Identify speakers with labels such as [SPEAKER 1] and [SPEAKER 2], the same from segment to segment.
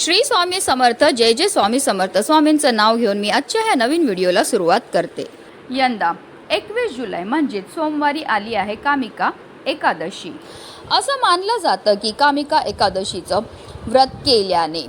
[SPEAKER 1] श्री स्वामी समर्थ जय जय स्वामी समर्थ. स्वामींचं नाव घेऊन मी आजच्या ह्या नवीन व्हिडिओला सुरुवात करते. यंदा एकवीस जुलै म्हणजेच सोमवारी आली आहे कामिका एकादशी. असं मानलं जातं की कामिका एकादशीचं व्रत केल्याने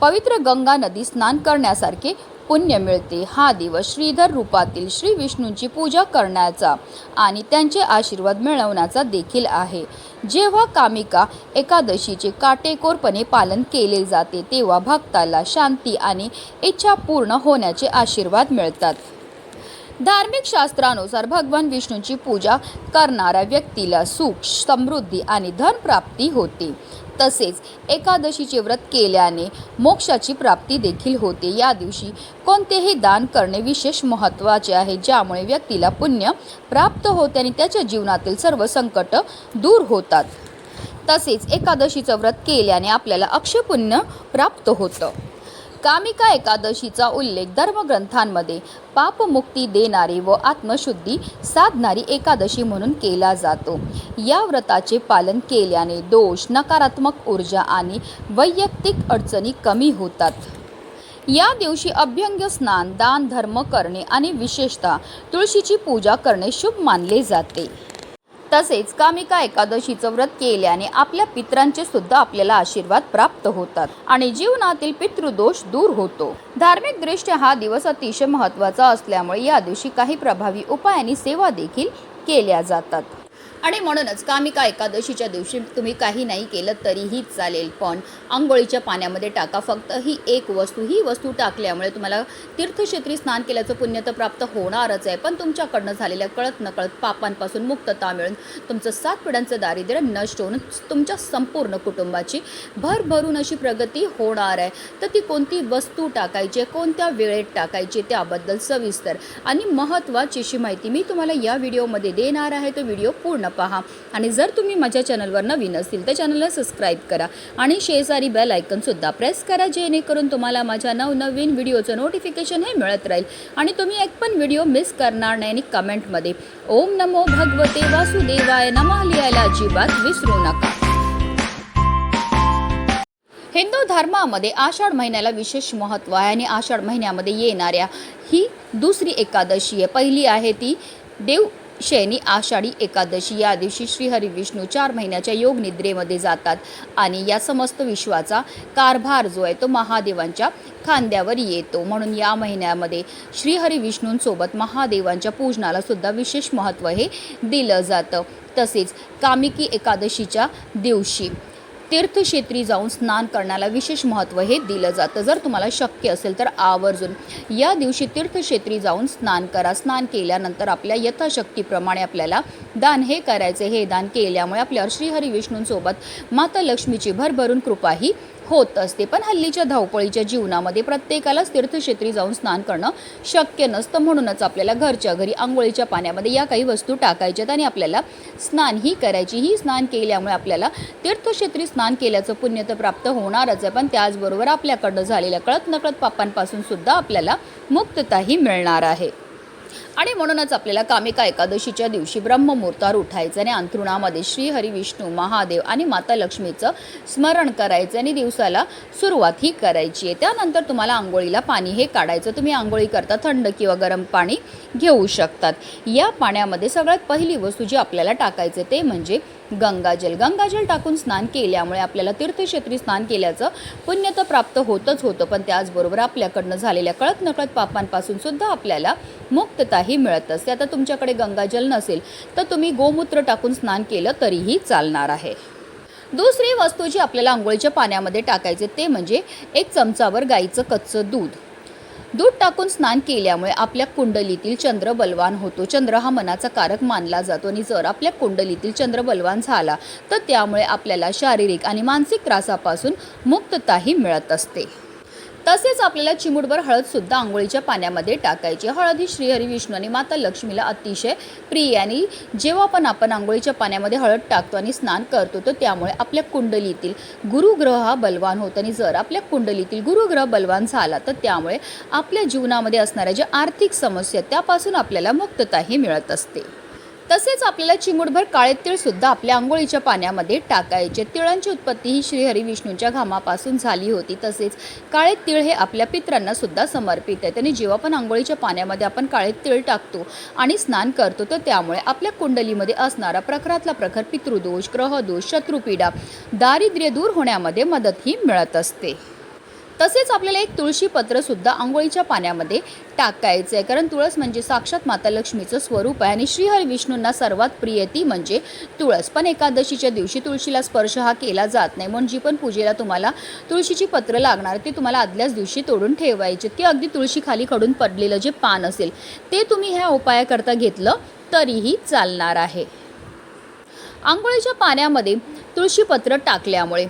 [SPEAKER 1] पवित्र गंगा नदी स्नान करण्यासारखे पुण्य मिळते. हा दिवस श्रीधर रूपातील श्री विष्णूंची पूजा करण्याचा आणि त्यांचे आशीर्वाद मिळवण्याचा देखील आहे. जेव्हा कामिका एकादशीचे काटेकोरपणे पालन केले जाते तेव्हा भक्ताला शांती आणि इच्छा पूर्ण होण्याचे आशीर्वाद मिळतात. धार्मिक शास्त्रानुसार भगवान विष्णूची पूजा करणाऱ्या व्यक्तीला सुख समृद्धी आणि धनप्राप्ती होते. तसेच एकादशीचे व्रत केल्याने मोक्षाची प्राप्ती देखील होते. या दिवशी कोणतेही दान करणे विशेष महत्त्वाचे आहे ज्यामुळे व्यक्तीला पुण्य प्राप्त होते आणि त्याच्या जीवनातील सर्व संकट दूर होतात. तसेच एकादशीचं व्रत केल्याने आपल्याला अक्षय पुण्य प्राप्त होतं. कामिका एकादशीचा उल्लेख धर्मग्रंथांमध्ये पापमुक्ती देणारी व आत्मशुद्धी साधणारी एकादशी म्हणून केला जातो. या व्रताचे पालन केल्याने दोष नकारात्मक ऊर्जा आणि वैयक्तिक अडचणी कमी होतात. या दिवशी अभ्यंग स्नान दान धर्म करणे आणि विशेषतः तुळशीची पूजा करणे शुभ मानले जाते. तसेच कामिका एकादशीचं व्रत केल्याने आपल्या पित्रांचे सुद्धा आपल्याला आशीर्वाद प्राप्त होतात आणि जीवनातील पितृदोष दूर होतो. धार्मिक दृष्ट्या हा दिवस अतिशय महत्त्वाचा असल्यामुळे या दिवशी काही प्रभावी उपाय आणि सेवा देखील केल्या जातात. आणि म्हणूनच कामिका एकादशीच्या दिवशी तुम्ही काही नाही केलं तरीही चालेल पण आंघोळीच्या पाण्यामध्ये टाका. फक्त ही एक वस्तू ही वस्तू टाकल्यामुळे तुम्हाला तीर्थक्षेत्री स्नान केल्याचं पुण्य तर प्राप्त होणारच आहे. पण तुमच्याकडनं झालेल्या कळत नकळत पापांपासून मुक्तता मिळून तुमचं सात पिढ्यांचं दारिद्र्य नष्ट होऊन तुमच्या संपूर्ण कुटुंबाची भरभरून अशी प्रगती होणार आहे. तर ती कोणती वस्तू टाकायची कोणत्या वेळेत टाकायची त्याबद्दल सविस्तर आणि महत्त्वाची अशी माहिती मी तुम्हाला या व्हिडिओमध्ये देणार आहे. तो व्हिडिओ पूर्ण पहा. आणि जर तुम्ही माझ्या चॅनलवर नवीन असतील तर चॅनलला सबस्क्राईब करा. आणि शेजारी बेल आयकनसुद्धा प्रेस करा जेणेकरून तुम्हाला माझ्या नवनवीन व्हिडिओचं नोटिफिकेशन हे मिळत राहील. आणि तुम्ही एक पण व्हिडिओ मिस करणार नाही आणि कमेंटमध्ये ओम नमो भगवते वासुदेवाय नमः लिहायला अजिबात विसरू नका. हिंदू धर्मामध्ये आषाढ महिन्याला विशेष महत्त्व आहे आणि आषाढ महिन्यामध्ये येणाऱ्या ही दुसरी एकादशी आहे. पहिली आहे ती देव शैनी आषाढी एकादशी या दिवशी श्रीहरी विष्णू चार महिन्याच्या योग निद्रेमध्ये जातात आणि या समस्त विश्वाचा कारभार जो आहे तो महादेवांच्या खांद्यावर येतो. म्हणून या महिन्यामध्ये श्रीहरी विष्णूंसोबत महादेवांच्या पूजनाला सुद्धा विशेष महत्त्व हे दिलं जातं. तसेच कामिकी एकादशीच्या दिवशी तीर्थक्षेत्री जाऊन स्नान करण्याला विशेष महत्त्व हे दिलं जातं. जर तुम्हाला शक्य असेल तर आवर्जून या दिवशी तीर्थक्षेत्री जाऊन स्नान करा. स्नान केल्यानंतर आपल्या यथाशक्तीप्रमाणे आपल्याला दान हे करायचे. हे दान केल्यामुळे आपल्या श्रीहरी विष्णूंसोबत माता लक्ष्मीची भरभरून कृपाही होत असते. पण हल्लीच्या धावपळीच्या जीवनामध्ये प्रत्येकालाच तीर्थक्षेत्री जाऊन स्नान करणं शक्य नसतं. म्हणूनच आपल्याला घरच्या घरी आंघोळीच्या पाण्यामध्ये या काही वस्तू टाकायच्यात आणि आपल्याला स्नान ही करायची. ही स्नान केल्यामुळे आपल्याला तीर्थक्षेत्री स्नान केल्याचं पुण्य तर प्राप्त होणारच आहे. पण त्याचबरोबर आपल्याकडनं झालेल्या कळत नकळत पापांपासून सुद्धा आपल्याला मुक्तताही मिळणार आहे. आणि म्हणूनच आपल्याला कामिका एकादशीच्या दिवशी ब्रह्ममुहूर्तावर उठायचं आणि अंथरुणामध्ये श्री विष्णू महादेव आणि माता लक्ष्मीचं स्मरण करायचं आणि दिवसाला सुरुवात ही करायची आहे. त्यानंतर तुम्हाला आंघोळीला पाणी हे काढायचं. तुम्ही आंघोळी करता थंड किंवा गरम पाणी घेऊ शकतात. या पाण्यामध्ये सगळ्यात पहिली वस्तू जी आपल्याला टाकायचं ते म्हणजे गंगाजल. गंगाजल टाकून स्नान केल्यामुळे आपल्याला तीर्थक्षेत्री स्नान केल्याचं पुण्य तर प्राप्त होतच होतं पण त्याचबरोबर आपल्याकडनं झालेल्या कळत नकळत पापांपासून सुद्धा आपल्याला मुक्तताही मिळत असते. आता तुमच्याकडे गंगाजल नसेल तर तुम्ही गोमूत्र टाकून स्नान केलं तरीही चालणार आहे. दुसरी वस्तू जी आपल्याला आंघोळीच्या पाण्यामध्ये टाकायचे ते म्हणजे एक चमचावर गाईचं कच्चं दूध. दूध टाकून स्नान केल्यामुळे आपल्या कुंडलीतील चंद्र बलवान होतो. चंद्र हा मनाचा कारक मानला जातो आणि जर आपल्या कुंडलीतील चंद्र बलवान झाला तर त्यामुळे आपल्याला शारीरिक आणि मानसिक त्रासापासून मुक्तताही मिळत असते. तसेच आपल्याला चिमुटभर हळदसुद्धा आंघोळीच्या पाण्यामध्ये टाकायची. हळद ही श्रीहरी विष्णू आणि माता लक्ष्मीला अतिशय प्रिय आणि जेव्हा पण आपण आंघोळीच्या पाण्यामध्ये हळद टाकतो आणि स्नान करतो तर त्यामुळे आपल्या कुंडलीतील गुरुग्रह हा बलवान होतो आणि जर आपल्या कुंडलीतील गुरुग्रह बलवान झाला तर त्यामुळे आपल्या जीवनामध्ये असणाऱ्या ज्या आर्थिक समस्या आहेत, त्यापासून आपल्याला मुक्तताही मिळत असते. तसेच आपल्याला चिमूटभर काळे तीळ सुद्धा आपल्या आंघोळीच्या पाण्यामध्ये टाकायचे. तिळांची उत्पत्ती ही श्रीहरी विष्णूच्या घामापासून झाली होती. तसेच काळे तीळ हे आपल्या पित्रांना सुद्धा समर्पित आहे. त्याने जेव्हा पण आंघोळीच्या पाण्यामध्ये आपण काळे तीळ टाकतो आणि स्नान करतो तर त्यामुळे आपल्या कुंडलीमध्ये असणारा प्रखरातला प्रखर पितृदोष ग्रहदोष शत्रुपीडा दारिद्र्य दूर होण्यामध्ये मदतही मिळत असते. तसेच आपल्याला एक तुळशी पत्र सुद्धा आंघोळीच्या पाण्यामध्ये टाकायचं आहे. कारण तुळस म्हणजे साक्षात माता लक्ष्मीचं स्वरूप आहे आणि श्रीहरी विष्णूंना सर्वात प्रिय ती म्हणजे तुळस. पण एकादशीच्या दिवशी तुळशीला स्पर्श हा केला जात नाही. म्हणून जी पण पूजेला तुम्हाला तुळशीची पत्र लागणार ती तुम्हाला आदल्याच दिवशी तोडून ठेवायची. ती अगदी तुळशी खाली खडून पडलेलं जे पान असेल ते तुम्ही ह्या उपायाकरता घेतलं तरीही चालणार आहे. आंघोळीच्या पाण्यामध्ये तुळशीपत्र टाकल्यामुळे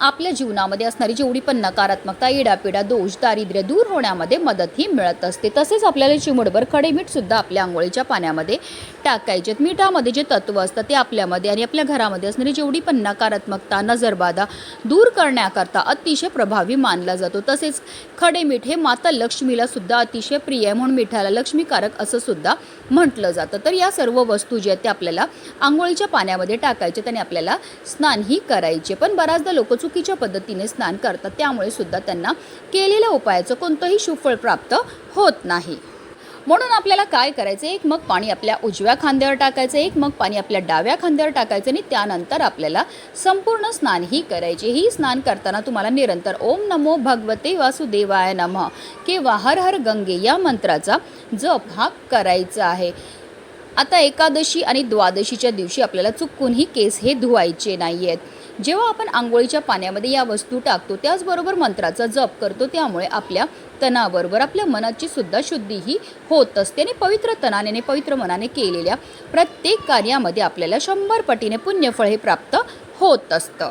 [SPEAKER 1] आपल्या जीवनामध्ये असणारी जेवढी पण नकारात्मकता इडापिडा दोष दारिद्र्य दूर होण्यामध्ये मदतही मिळत असते. तसेच आपल्याला चिमडभर खडे मीठसुद्धा आपल्या आंघोळीच्या पाण्यामध्ये टाकायचे मिठामध्ये जे तत्त्व असतं ते आपल्यामध्ये आणि आपल्या घरामध्ये असणारी जेवढी पण नकारात्मकता नजरबाधा दूर करण्याकरता अतिशय प्रभावी मानला जातो. तसेच खडे मीठ हे माता लक्ष्मीला सुद्धा अतिशय प्रिय आहे म्हणून मिठाला लक्ष्मीकारक असं सुद्धा म्हटलं जातं. तर या सर्व वस्तू ज्या आहेत त्या आपल्याला आंघोळीच्या पाण्यामध्ये टाकायचे आणि आपल्याला स्नानही करायचे पण बऱ्याचदा लोक चुकीच्या पद्धतीने स्नान करतात त्यामुळे सुद्धा त्यांना केलेल्या उपायाचं कोणतंही सुफळ प्राप्त होत नाही. म्हणून आपल्याला काय करायचं? एक मग पाणी आपल्या उजव्या खांद्यावर टाकायचं एक मग पाणी आपल्या डाव्या खांद्यावर टाकायचं आणि त्यानंतर आपल्याला संपूर्ण स्नानही करायचे. ही स्नान करताना तुम्हाला निरंतर ओम नमो भगवते वासुदेवाय नमः किंवा हर हर गंगे या मंत्राचा जप हा करायचा आहे. आता एकादशी आणि द्वादशीच्या दिवशी आपल्याला चुकूनही केस हे धुवायचे नाही आहेत जेव्हा आपण आंघोळीच्या पाण्यामध्ये या वस्तू टाकतो त्याचबरोबर मंत्राचा जप करतो त्यामुळे आपल्या तणाबरोबर आपल्या मनाची सुद्धा शुद्धी ही होत असते आणि पवित्र तणाने पवित्र मनाने केलेल्या प्रत्येक कार्यामध्ये आपल्याला शंभर पटीने पुण्यफळ हे प्राप्त होत असतं.